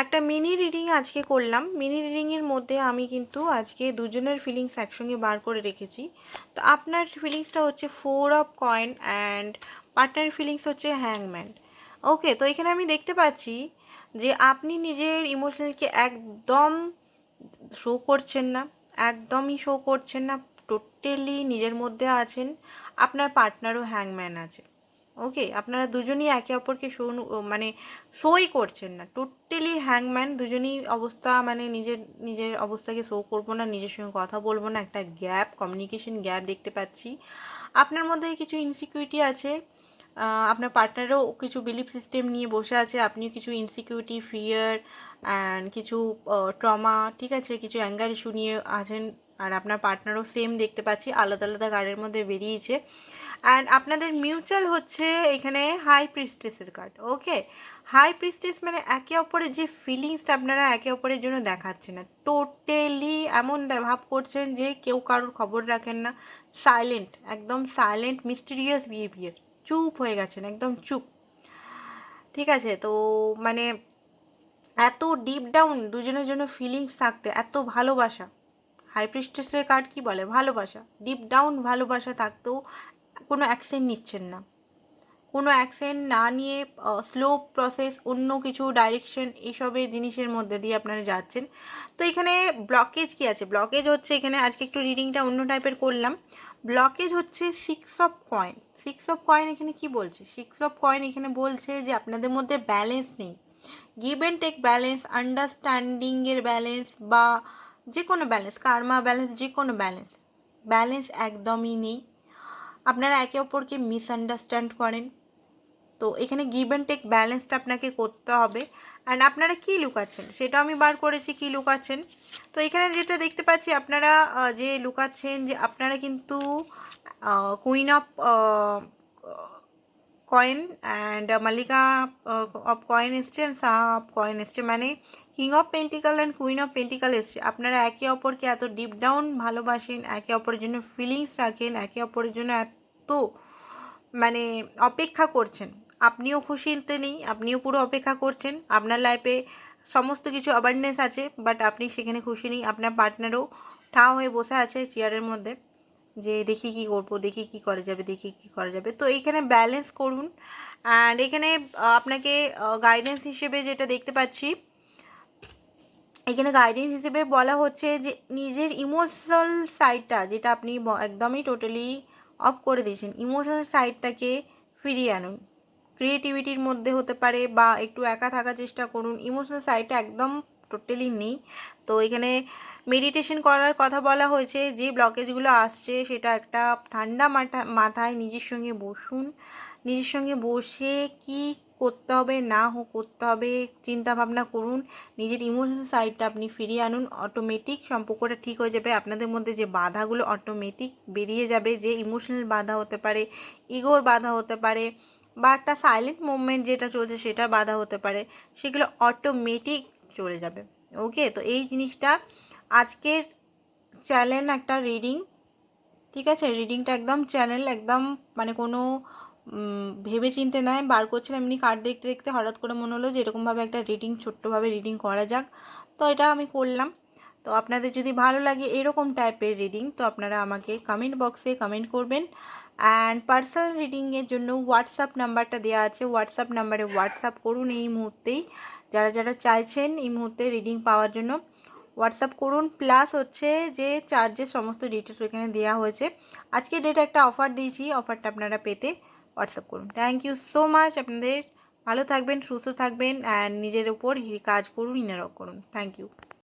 একটা mini reading আজকে করলাম। মিনি রিডিংয়ের মধ্যে আমি কিন্তু আজকে দুজনের ফিলিংস একসঙ্গে বার করে রেখেছি। তো আপনার ফিলিংসটা হচ্ছে four of coins and partner feelings হচ্ছে হ্যাংম্যান ওকে তো এখানে আমি দেখতে পাচ্ছি যে আপনি নিজের ইমোশনালকে একদম শো করছেন না, একদমই শো করছেন না টোটালি নিজের মধ্যে আছেন, আপনার পার্টনারও হ্যাংম্যান আছে। ওকে আপনারা দুজনই একে অপরকে শো মানে শোই করছেন না। টোটালি হ্যাংম্যান দুজনই অবস্থা মানে নিজের নিজের অবস্থাকে শো করব না, নিজের সঙ্গে কথা বলব না, একটা গ্যাপ কমিউনিকেশন গ্যাপ দেখতে পাচ্ছি। আপনার মধ্যে কিছু ইনসিকিউরিটি আছে? আপনার পার্টনারও কিছু বিলিফ সিস্টেম নিয়ে বসে আছে, আপনিও কিছু ইনসিকিউরিটি ফিয়ার অ্যান্ড কিছু ট্রমা ঠিক আছে? কিছু অ্যাঙ্গার ইস্যু নিয়ে আছেন, আর আপনার পার্টনারও সেম দেখতে পাচ্ছি, আলাদা আলাদা গাড়ির মধ্যে বেরিয়েছে। অ্যান্ড আপনাদের মিউচুয়াল হচ্ছে এখানে হাই প্রিস্টেসের কার্ড ওকে হাই প্রিস্টেস মানে একে অপরের যে ফিলিংসটা আপনারা একে অপরের জন্য দেখাচ্ছেন না। টোটালি এমন ভাব করছেন যে কেউ কারোর খবর রাখেন না। সাইলেন্ট একদম সাইলেন্ট মিস্টিরিয়াস বিহেভিয়ার চুপ হয়ে গেছেন, একদম চুপ। ঠিক আছে, তো মানে এত ডিপ ডাউন দুজনের জন্য ফিলিংস থাকতে এত ভালোবাসা। হাই প্রিস্টেসের কার্ড কি বলে? ভালোবাসা। ডিপ ডাউন ভালোবাসা থাকতেও কোনো অ্যাকশন নিচ্ছেন না। কোনো অ্যাকশন না নিয়ে স্লো প্রসেস অন্য কিছু ডাইরেকশন এইসবের জিনিসের মধ্যে দিয়ে আপনারা যাচ্ছেন। তো এখানে ব্লকেজ কি আছে? ব্লকেজ হচ্ছে এখানে আজকে একটু রিডিংটা অন্য টাইপের করলাম। ব্লকেজ হচ্ছে six of coins six of coins এখানে কি বলছে? সিক্স অফ কয়েন এখানে বলছে যে আপনাদের মধ্যে ব্যালেন্স নেই। গিভ অ্যান্ড টেক ব্যালেন্স আন্ডারস্ট্যান্ডিংয়ের ব্যালেন্স বা যে কোনো ব্যালেন্স কারমা ব্যালেন্স যে কোনো ব্যালেন্স ব্যালেন্স একদমই নেই। আপনারা একে অপরকে মিসআন্ডারস্ট্যান্ড করেন। তো এখানে গিভ অ্যান্ড টেক ব্যালেন্সটা আপনাকে করতে হবে। অ্যান্ড আপনারা কী লুকাচ্ছেন? সেটা আমি বার করেছি কী লুকাচ্ছেন? তো এখানে যেটা দেখতে পাচ্ছি, আপনারা যে লুকাচ্ছেন যে আপনারা কিন্তু কুইন অফ কয়েন অ্যান্ড মালিকা অফ কয়েন এসছে সাহা অফ কয়েন এসছে। মানে king of pentacle and queen of pentacle এসছে আপনারা একে অপরকে এত ডিপ ডাউন ভালোবাসেন, একে অপরের জন্য ফিলিংস রাখেন, একে অপরের জন্য এত মানে অপেক্ষা করছেন। আপনিও খুশিতে নেই, আপনিও পুরো অপেক্ষা করছেন। আপনার লাইফে সমস্ত কিছু অ্যাওয়ারনেস আছে বাট আপনি সেখানে খুশি নেই। আপনার পার্টনারও ঠা হয়ে বসে আছে চেয়ারের মধ্যে, যে দেখি কি করব, দেখি কি করা যাবে, দেখি কি করা যাবে। তো এইখানে ব্যালেন্স করুন। অ্যান্ড এখানে আপনাকে গাইডেন্স হিসেবে যেটা দেখতে পাচ্ছি এখানে গাইডেন্স হিসেবে বলা হচ্ছে যে নিজের ইমোশনাল সাইডটা যেটা আপনি একদমই টোটালি অফ করে দিয়েছেন ইমোশনাল সাইডটাকে ফিরিয়ে আনুন। ক্রিয়েটিভিটির মধ্যে হতে পারে বা একটু একা থাকার চেষ্টা করুন ইমোশনাল সাইডটা একদম টোটালি নেই। তো এখানে মেডিটেশন করার কথা বলা হয়েছে, যে ব্লকেজগুলো আসছে সেটা একটা ঠান্ডা মাথা মাথায় নিজের সঙ্গে বসুন। নিজের সঙ্গে বসে কি করতে হবে, না হোক করতে হবে চিন্তা ভাবনা করুন। নিজের ইমোশনাল সাইডটা আপনি ফিরিয়ে আনুন অটোমেটিক সম্পর্কটা ঠিক হয়ে যাবে। আপনাদের মধ্যে যে বাধাগুলো অটোমেটিক বেরিয়ে যাবে, যে ইমোশনাল বাধা হতে পারে ইগোর বাধা হতে পারে, বা একটা সাইলেন্ট মুভমেন্ট যেটা চলছে সেটা বাধা হতে পারে, সেগুলো অটোমেটিক চলে যাবে। ওকে তো এই জিনিসটা আজকের চ্যানেল একটা রিডিং ঠিক আছে? রিডিংটা একদম চ্যানেল একদম মানে কোনো ভেবে চিনতে নয়, বার করছিলাম, এমনি কার্ড দেখতে দেখতে হঠাৎ করে মনে হলো যে এরকমভাবে একটা রিডিং ছোট্টভাবে রিডিং করা যাক। তো এটা আমি করলাম। তো আপনাদের যদি ভালো লাগে এরকম টাইপের রিডিং তো আপনারা আমাকে কমেন্ট বক্সে কমেন্ট করবেন। অ্যান্ড পার্সোনাল রিডিংয়ের জন্য হোয়াটসঅ্যাপ নাম্বারটা দেওয়া আছে। হোয়াটসঅ্যাপ নাম্বারে হোয়াটসঅ্যাপ করুন এই মুহূর্তেই। যারা যারা চাইছেন এই মুহূর্তে রিডিং পাওয়ার জন্য হোয়াটসঅ্যাপ করুন। প্লাস হচ্ছে যে চার্জের সমস্ত ডিটেলস ওইখানে দেওয়া হয়েছে। আজকে ডেটে একটা অফার দিয়েছি। অফারটা আপনারা পেতে হোয়াটসঅ্যাপ করুন। থ্যাংক ইউ সো মাচ আপনাদের ভালো থাকবেন, সুস্থ থাকবেন অ্যান্ড নিজের উপর কাজ করুন ইনারক করুন। Thank you